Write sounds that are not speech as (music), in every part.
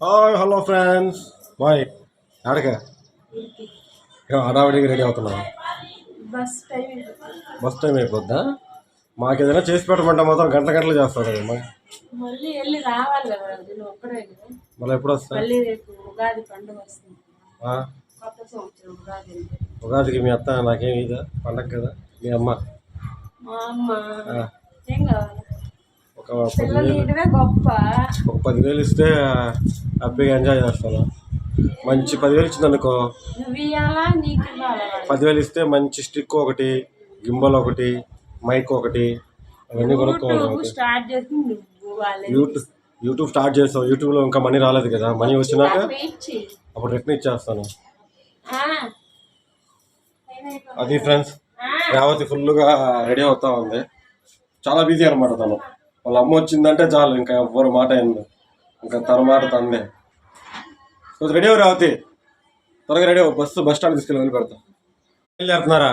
Hi hello friends. బాయ్ ఆడక. హడావిడికి రెడీ అవుతున్నాం బస్ టైం అయిపోద్దా? మాకు ఏదైనా చేసి పెట్టమంటే మాత్రం గంట గంటలు చేస్తారు కదా మళ్ళీ ఎప్పుడు వస్తా. ఉగాదికి మీ అత్త నాకేం ఇదా? పండగ కదా? మీ అమ్మ? మా అమ్మ. ఏం కావాలి? ఒక పదివేలు. ఒక పదివేలు ఇస్తే హ్యాపీగా ఎంజాయ్ చేస్తాను మంచి పదివేలు ఇచ్చింది అనుకో నువ్వు ఇవ్వాలా నీకు ఇవ్వాలా? పదివేలు ఇస్తే మంచి స్టిక్ ఒకటి గింబల్ ఒకటి మైక్ ఒకటి అవన్నీ కొనుక్కోవాలి యూట్యూబ్ యూట్యూబ్ స్టార్ట్ చేస్తాం యూట్యూబ్లో ఇంకా మనీ రాలేదు కదా? మనీ వచ్చినాక. అప్పుడు రిటర్న్ ఇచ్చేస్తాను. అది ఫ్రెండ్స్. రేవతి ఫుల్గా రెడీ అవుతా ఉంది. చాలా బిజీ అనమాట తను. వాళ్ళ అమ్మ వచ్చిందంటే చాలు ఇంకా ఎవ్వరు మాట అయింది ఇంకా తన మాట తందే కొంచెం రెడీ అవ్వు రేవతి త్వరగా రెడీ అవ్వు బస్సు బస్ స్టాండ్ తీసుకెళ్ళి వెళ్ళి పెడతాం. వెళ్ళేస్తున్నారా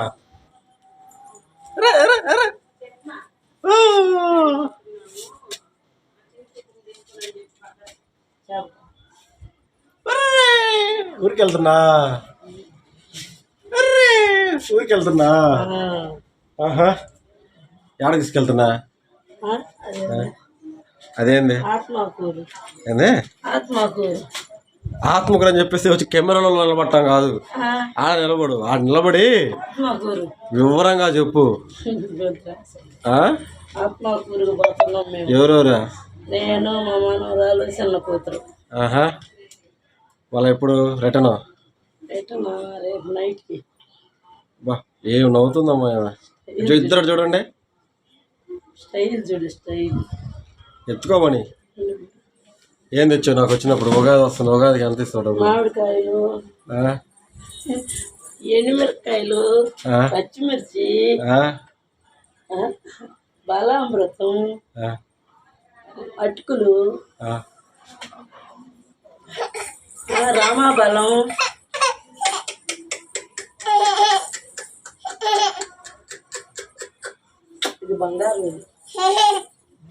ఊరికి వెళ్తున్నా ఊరికి వెళ్తున్నా ఆహా. ఎక్కడ తీసుకెళ్తున్నా? అదేంది? ఆత్మకూరు. ఏంది? ఆత్మకూరు. అని చెప్పేసి వచ్చి కెమెరాలో నిలబడటం కాదు. ఆడ నిలబడు ఆడ నిలబడి వివరంగా చెప్పు. (laughs) ఎవరెవరు? నేను మా మనవరాలు చిన్న కూతురు. ఆహా. వాళ్ళ ఎప్పుడు? రిటర్న్? ఎటునా రేపు నైట్కి. బా ఏం నవ్వుతుందమ్మా ఇద్దరు చూడండి. స్టైల్ చూడు స్టైల్ ఎత్తుకోమని ఏం తెచ్చావు నాకు వచ్చినప్పుడు ఉగాది వస్తుంది ఉగాదికి ఎంత ఇస్తావు డబ్బులు? మామిడికాయలు? ఎండుమిరపకాయలు? పచ్చిమిర్చి బాలామృతం? అటుకులు రామాబలం బంగారు.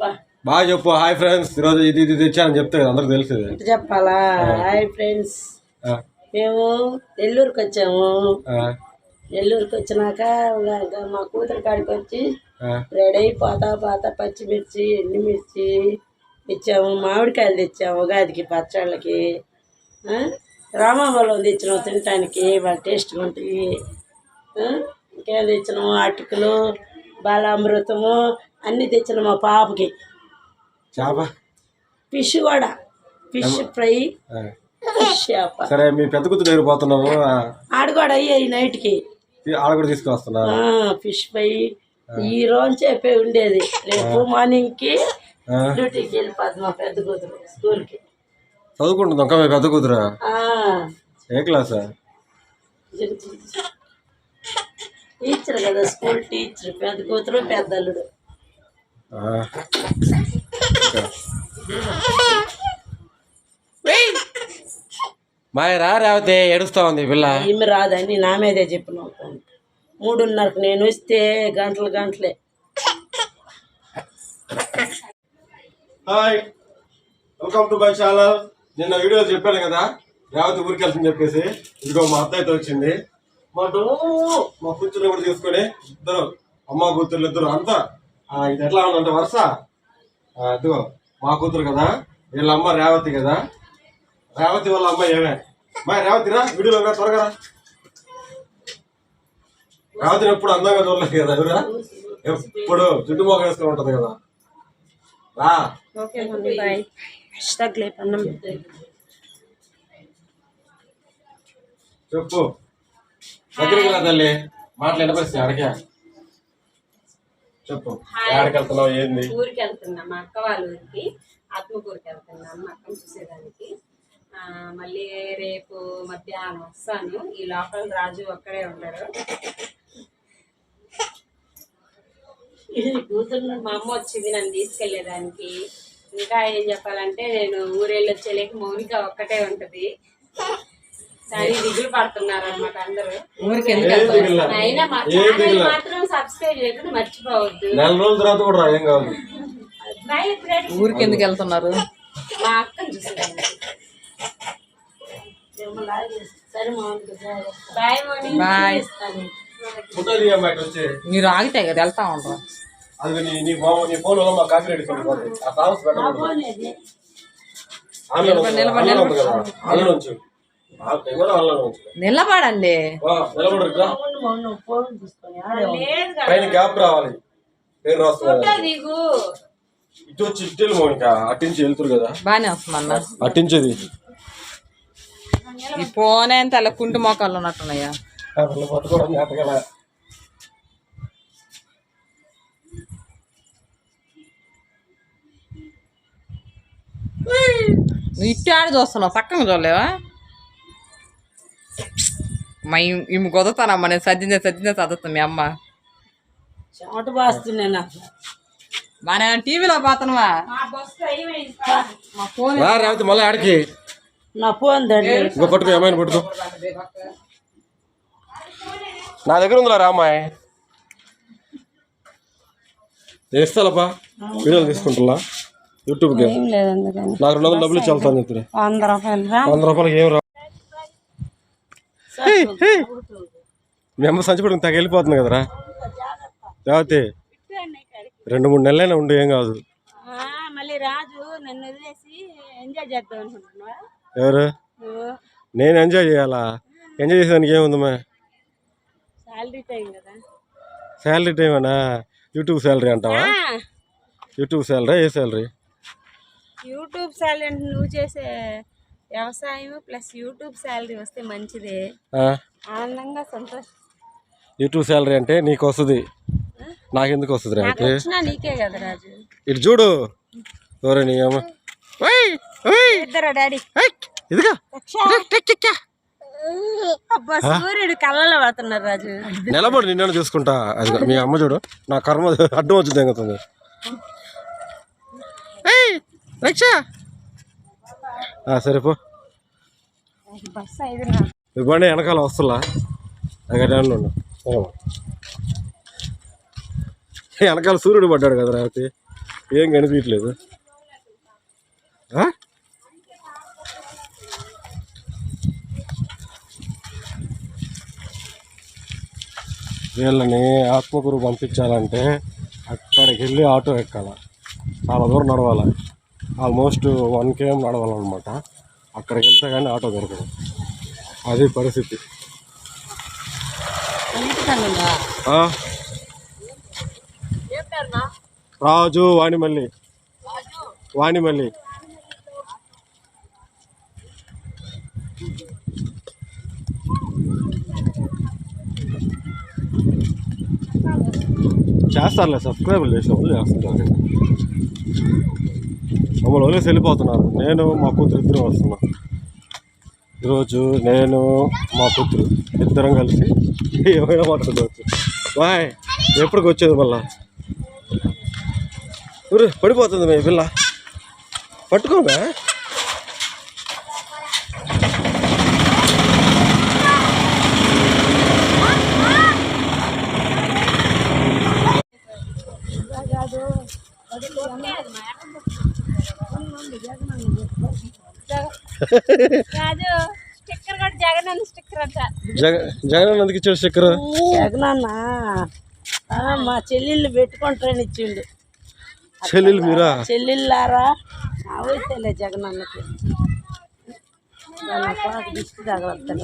బా బాగా చెప్పు హాయ్ ఫ్రెండ్స్. ఈరోజు ఇది ఇది తెచ్చానని చెప్తే కదా అందరికి తెలుస్తుంది ఇటు చెప్పాలా? Hi friends. మేము నెల్లూరుకి వచ్చాము. నెల్లూరుకి వచ్చినాక మా కూతురు కాడికి వచ్చి రెడీ పోతా పోతా పచ్చిమిర్చి ఎండుమిర్చి తెచ్చాము మామిడికాయలు తెచ్చాము ఉగాదికి పచ్చళ్ళకి? రామాబలం తెచ్చినాము తినటానికి. బాగా టేస్ట్గా ఉంటాయి ఆ? ఇంకేం తెచ్చినాము అటుకులు బాలామృతము అన్నీ తెచ్చినాము మా పాపకి. చేప? ఫిష్ కూడా ఫిష్ ఫ్రై. ఫిష్ చేప. సరే మీ పెద్ద కూతురు దగ్గర పోతున్నాము. ఆడ కూడా అయ్యాయి నైట్కి. ఆడ కూడా తీసుకొస్తున్నా ఫిష్ ఫ్రై. ఈ రోజు చెప్పే ఉండేది. రేపు మార్నింగ్కి డ్యూటీకి వెళ్ళిపోతుంది మా పెద్ద కూతురు స్కూల్కి. చదువుకుంటుంది ఇంకా మీ పెద్ద కూతురు? ఏ క్లాస్? టీచర్ కదా స్కూల్ టీచర్ పెద్ద కూతురు పెద్ద అల్లుడు. మాయ రా రావతే ఏడుస్తా ఉంది పిల్ల. ఈమె రాదని నా మీదే చెప్పిన మూడున్నరకు నేను వస్తే గంటలు గంటలే. Hi welcome to my channel. నిన్న వీడియో చెప్పాను కదా రేవతి ఊరికి వెళ్తుంది చెప్పేసి. ఇదిగో మా అత్తయ్యతో వచ్చింది. మా డో- మా కూతుర్ని కూడా తీసుకొని ఇద్దరు అమ్మ కూతుర్లు ఇద్దరు అంతా ఆ, ఇది ఎట్లా ఉందంటే వరుస. ఇదిగో మా కూతురు కదా వీళ్ళ అమ్మ రేవతి కదా. రేవతి వాళ్ళ అమ్మ ఏమే? మా రేవతి రా వీడియోలో రా త్వరగా రా. రేవతిని ఎప్పుడు అందంగా చూడలేదు కదా ఎవరా ఎప్పుడు జుట్టు మోక వేసుకొని ఉంటది కదా. రా. చెప్పు. దగ్గరికి రా తల్లి. మాట్లాడిన పరిస్థితి అడగా చెప్పు. ఎక్కడికి వెళ్తున్నావు ఏంది? ఊరికి వెళ్తున్నా మా అక్క వాళ్ళ ఊరికి. ఆత్మకూరికి వెళ్తున్నాను మా అక్కని చూసేదానికి. మళ్ళీ రేపు మధ్యాహ్నం వస్తాను. ఈ లోపల రాజు ఒక్కడే ఉండడు. కూతురు మా అమ్మ వచ్చింది నన్ను తీసుకెళ్ళేదానికి ఇంకా ఏం చెప్పాలంటే నేను ఊరెళ్ళి వచ్చేలేక మౌనిక ఒక్కటే ఉంటది. కానీ దిగులు పడుతున్నారు అనమాట అందరూ ఏం దిగులా? అయినా మా ఏం ఛానల్ దిగులా? మాత్రం సబ్స్క్రైబ్ చేయకుండా మర్చిపోవద్దు. నెల రోజుల తర్వాత కూడా రా ఏం కాదు. Bye, friends. ఊరికి ఎందుకు వెళ్తున్నారు? మా అక్కని సరే బాయ్ మోని బాయ్. ఇస్తాను. ఫోటో తీయమ్మా ఇటు వచ్చి. మీరు ఆగితే కదా వెళ్తా ఉండరు అది నీ నీ ఫోన్ నీ ఫోన్లో మా కాపీ రెడీ ఆ సాంగ్స్ నా పెట్టండి ఫోన్ ఇది. ఆన్లైన్ ఉంది కదా, ఆన్లైన్ ఉంది కదా. ఆన్లైన్ ఉంచు నిలబడండి. పైన గ్యాప్ రావాలి. పేరు రాస్తుంది నీకు ఇటు వచ్చి ఇటు మౌనిక. అట్టించి వెళ్తురు కదా. బాగానే వస్తుందన్న. అట్టించేది ఈ ఫోన్ ఎంత అలా కుంటు మోకాళ్ళు ఉన్నట్టున్నాయా పట్టుకోవడం నువ్వు ఇట్టి ఆడి చూస్తున్నావు చక్కగా చూడలేవా? మా ఈమె కుదుతానమ్మా నేను సర్దిందే సర్దిందే చదువుతాను మీ అమ్మ. చెమట బాస్తున్నాయి నాకు. బాగా టీవీలో మళ్ళీ ఆడికి నా ఫోన్ దండి ఇంకో పట్టుకో ఏమైనా పట్టుకో. నా దగ్గర ఉందిరా రామాయ్ చేస్తాలపా వీడియోలు తీసుకుంటున్నా. యూట్యూబ్కి. అందుకని. నాకు రెండు వందలు డబ్బులు ఇచ్చి వెళ్తాను వంద రూపాయలు వంద రూపాయలకి ఏం రా? మీ అమ్మ సంచి పట్టుకుని తగ్గ వెళ్ళిపోతుంది కదరా లేకపోతే రెండు మూడు నెలలైనా ఉండు ఏం కాదు. మళ్ళీ రాజు నన్ను వదిలేసి ఎంజాయ్ చేద్దాం అనుకుంటున్నావా? ఎవరు? నేను ఎంజాయ్ చేయాలా? ఎంజాయ్ చేసేదానికి ఏముందమ్మా శాలరీ టైం కదా. శాలరీ టైం అనా యూట్యూబ్ శాలరీ అంటావా? యూట్యూబ్ శాలరీ ఏ శాలరీ యూట్యూబ్ శాలరీ అంటే నువ్వు చేసే వ్యవసాయం ప్లస్ యూట్యూబ్ శాలరీ వస్తే మంచిదే. ఆనందంగా సంతోష. యూట్యూబ్ శాలరీ అంటే నీకు వస్తుంది నాకెందుకు వస్తుంది నీకే కదా రాజు. ఇటు చూడు. ఎవరే నీ అమ్మ? ఓయ్, ఓయ్, ఇద్దరా డాడీ? ఏయ్, ఇదిగా. అబ్బా సూర్యుడు కళ్ళలో పడుతున్నారు రాజు. నిలబడి నిన్ను చూసుకుంటా. అది మీ అమ్మ చూడు. నా కర్మ అడ్డం వచ్చి తెంగుతుంది ఏయ్, రక్ష. సరే పో. బండి వెనకాల వస్తులా అక్కడ. వెనకాల సూర్యుడు పడ్డాడు కదా రాత్రి. ఏం కనిపించలేదు? వీళ్ళని ఆత్మకూరు పంపించాలంటే అక్కడికి వెళ్ళి ఆటో ఎక్కాల. చాలా దూరం నడవాలి. ఆల్మోస్ట్ వన్ కేఎం నడవాలన్నమాట. అక్కడికి వెళ్తే కానీ ఆటో దొరకదు. అది పరిస్థితి? రాజు వాణిమల్లి. వాణిమల్లి. చేస్తారులే సబ్స్క్రైబ్ చేసిన వాళ్ళు చేస్తుంటారు. మమ్మల్ని వదిలేసి వెళ్ళిపోతున్నారు. నేను మా కూతురు ఇద్దరు వస్తున్నాం. ఈరోజు నేను మా కూతురు ఇద్దరం కలిసి ఏమైనా మాట్లాడుకోవచ్చు. బాయ్. ఎప్పటికి వచ్చేది మళ్ళా? పడిపోతుంది మీ పిల్ల. పట్టుకోమే రాజు స్టిక్కర్ కూడా జగన్ ఎందుకు ఇచ్చాడు స్టిక్కర్? జగనన్న ఆ, మా చెల్లెళ్ళు పెట్టుకుంటారని ఇచ్చిండు. చెల్లెలు మీరా? చెల్లెళ్ళారా? అవైతేలే జగనన్నకి దిష్టి బాగుంది.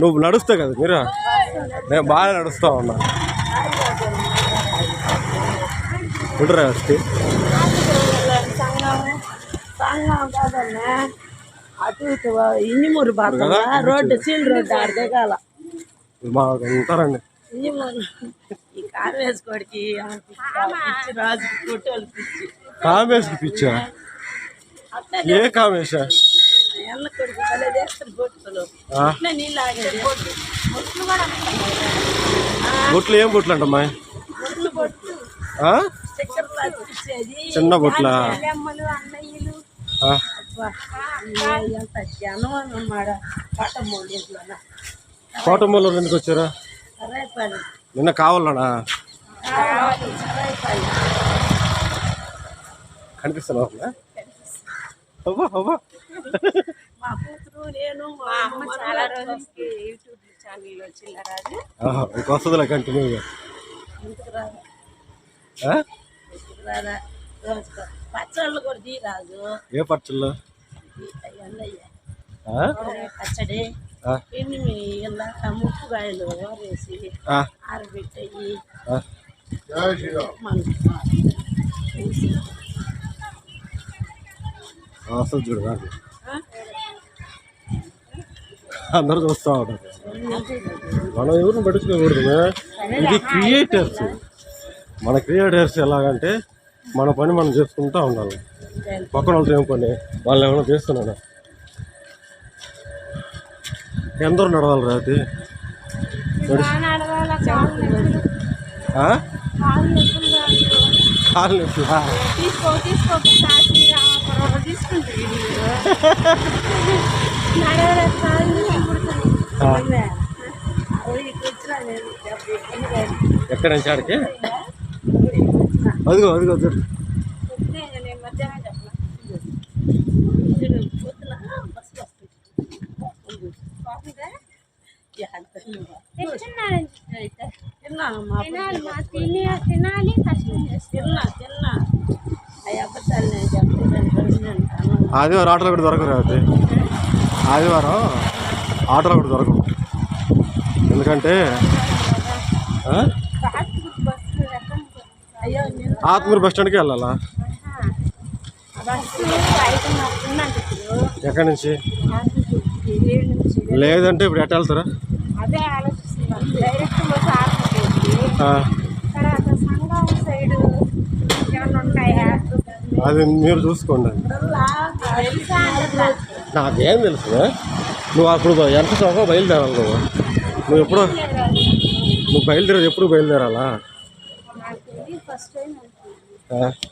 నువ్వు నడుస్తావు కదా మీరా? నేను బాగా నడుస్తా ఉన్నా. ఉండరా వస్తే సంగం సంగం కాదన్నా అటు ఇటు ఇంజిమూరు బాగా రోడ్డు సీల్ రోడ్డు ఆడ దిగాల మా ఉంటారండి ఇంజిమూరు ఈ కారు వేసుకోడికి ఆమెకి పిచ్చి రాజుకి ఫోటోలు పిచ్చి కామేష్కి పిచ్చా అట్లా ఏ కామేశా ఎన్న కొడుకు భలే చేస్తారు బొట్టులు ఆ? అట్లా నీళ్ళు ఆగేది బొట్లు కూడా బొట్లు ఏం బొట్లు అంటమ్మా బొట్లు బొట్లు చిన్న బొట్లా కోటమ్మలో ఎందుకు వచ్చారా? నిన్న కావాలనా? కనిపిస్తున్నావు అవ్వా అవ్వా. మా కూతురు నేను మా అమ్మ చాలా రోజులకి యూట్యూబ్ ఛానల్ వచ్చిందా రాజు ఆహా, ఇంక వస్తుందిలే కంటిన్యూగా రాదా పచ్చళ్ళు కూడా తీ రాజు ఏ పచ్చళ్ళు? పచ్చడి ఆ, ఎన్ని మీ ఇలా ముప్పుగాయలు వేసి ఆరబెట్టయి వస్తుంది చూడు రాదు. అందరూ చూస్తూ ఉంటారు. మనం ఎవరిని పట్టించుకోకూడదు ఇది క్రియేటర్స్ మన క్రియేటర్స్ ఎలాగంటే మన పని మనం చేసుకుంటూ ఉండాలి. పక్కన వాళ్ళతో ఏం పని? వాళ్ళు ఏమైనా చేస్తున్నాడు ఎందరూ నడవాలి రాతి? కాళ్ళు. ఎక్కడి నుంచి ఆడికి? అదిగో అదిగో చూడు. తినాలి మా తినాలి కష్టం తిన్నా తిన్నా అయ్యా అబద్ధాలు నేను చెప్తాను ఆదివారం ఆటోలో కూడా దొరకరు రాతి ఆదివారం ఆటోలో కూడా దొరకవు. ఎందుకంటే ఆ? బస్సు ఎక్కడ అయ్యో నేను ఆత్మూరు బస్ స్టాండ్కి వెళ్ళాలా? ఎక్కడి నుంచి? లేదంటే ఇప్పుడు ఎట్ట వెళ్తారా? అదే మీరు చూసుకోండి నాకేం తెలుసు నువ్వు అప్పుడు ఎంత సోఫా బయలుదేరాలి నువ్వు? నువ్వు ఎప్పుడు నువ్వు బయలుదేరేది ఎప్పుడు బయలుదేరాలా? నాకు